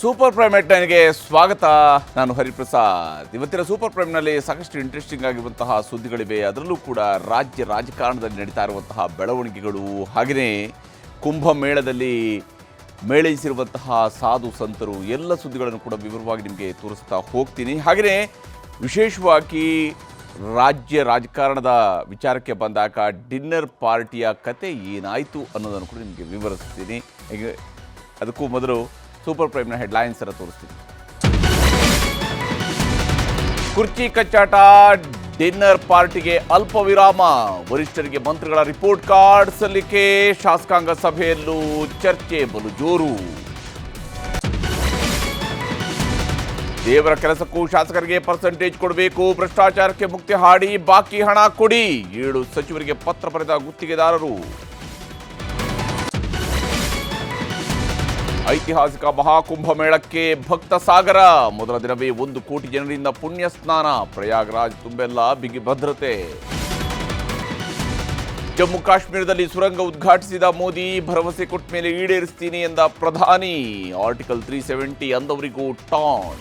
Super prime ನನಗೆ ಸ್ವಾಗತ. ನಾನು ಹರಿಪ್ರಸಾದ್. ಇವತ್ತಿನ ಸೂಪರ್ ಪ್ರೈಮ್ನಲ್ಲಿ ಸಾಕಷ್ಟು ಇಂಟ್ರೆಸ್ಟಿಂಗ್ ಆಗಿರುವಂತಹ ಸುದ್ದಿಗಳಿವೆ. ಅದರಲ್ಲೂ ಕೂಡ ರಾಜ್ಯ ರಾಜಕಾರಣದಲ್ಲಿ ನಡೀತಾ ಇರುವಂತಹ ಬೆಳವಣಿಗೆಗಳು ಹಾಗೆಯೇ ಕುಂಭಮೇಳದಲ್ಲಿ ಮೇಳೈಸಿರುವಂತಹ ಸಾಧು ಸಂತರು, ಎಲ್ಲ ಸುದ್ದಿಗಳನ್ನು ಕೂಡ ವಿವರವಾಗಿ ನಿಮಗೆ ತೋರಿಸ್ತಾ ಹೋಗ್ತೀನಿ. ಹಾಗೆಯೇ ವಿಶೇಷವಾಗಿ ರಾಜ್ಯ ರಾಜಕಾರಣದ ವಿಚಾರಕ್ಕೆ ಬಂದಾಗ ಡಿನ್ನರ್ ಪಾರ್ಟಿಯ ಕತೆ ಏನಾಯಿತು ಅನ್ನೋದನ್ನು ಕೂಡ ನಿಮಗೆ ವಿವರಿಸ್ತೀನಿ. ಅದಕ್ಕೂ ಮೊದಲು ಸೂಪರ್ ಪ್ರೈಮ್ನ ಹೆಡ್ಲೈನ್ಸ್ ಅನ್ನು ತೋರಿಸ್ತೀನಿ. ಕುರ್ಚಿ ಕಚ್ಚಾಟ, ಡಿನ್ನರ್ ಪಾರ್ಟಿಗೆ ಅಲ್ಪ ವಿರಾಮ. ವರಿಷ್ಠರಿಗೆ ಮಂತ್ರಿಗಳ ರಿಪೋರ್ಟ್ ಕಾರ್ಡ್ ಸಲ್ಲಿಕೆ, ಶಾಸಕಾಂಗ ಸಭೆಯಲ್ಲೂ ಚರ್ಚೆ ಬಲು ಜೋರು ದೇವರ ಕೆಲಸಕ್ಕೂ ಶಾಸಕರಿಗೆ ಪರ್ಸೆಂಟೇಜ್ ಕೊಡಬೇಕು, ಭ್ರಷ್ಟಾಚಾರಕ್ಕೆ ಮುಕ್ತಿ ಹಾಡಿ, ಬಾಕಿ ಹಣ ಕೊಡಿ, ಏಳು ಸಚಿವರಿಗೆ ಪತ್ರ ಬರೆದ ಗುತ್ತಿಗೆದಾರರು. ಐತಿಹಾಸಿಕ ಮಹಾಕುಂಭಮೇಳಕ್ಕೆ ಭಕ್ತ ಸಾಗರ. ಮೊದಲ ದಿನವೇ ಒಂದು ಕೋಟಿ ಜನರಿಂದ ಪುಣ್ಯ ಸ್ನಾನ. ಪ್ರಯಾಗ್ರಾಜ್ ತುಂಬೆಲ್ಲ ಬಿಗಿ ಭದ್ರತೆ. ಜಮ್ಮು ಕಾಶ್ಮೀರದಲ್ಲಿ ಸುರಂಗ ಉದ್ಘಾಟಿಸಿದ ಮೋದಿ, ಭರವಸೆ ಕೊಟ್ಟ ಮೇಲೆ ಈಡೇರಿಸ್ತೀನಿ ಎಂದ ಪ್ರಧಾನಿ. ಆರ್ಟಿಕಲ್ ತ್ರೀ ಸೆವೆಂಟಿ ಅಂದವರಿಗೂ ಟಾನ್.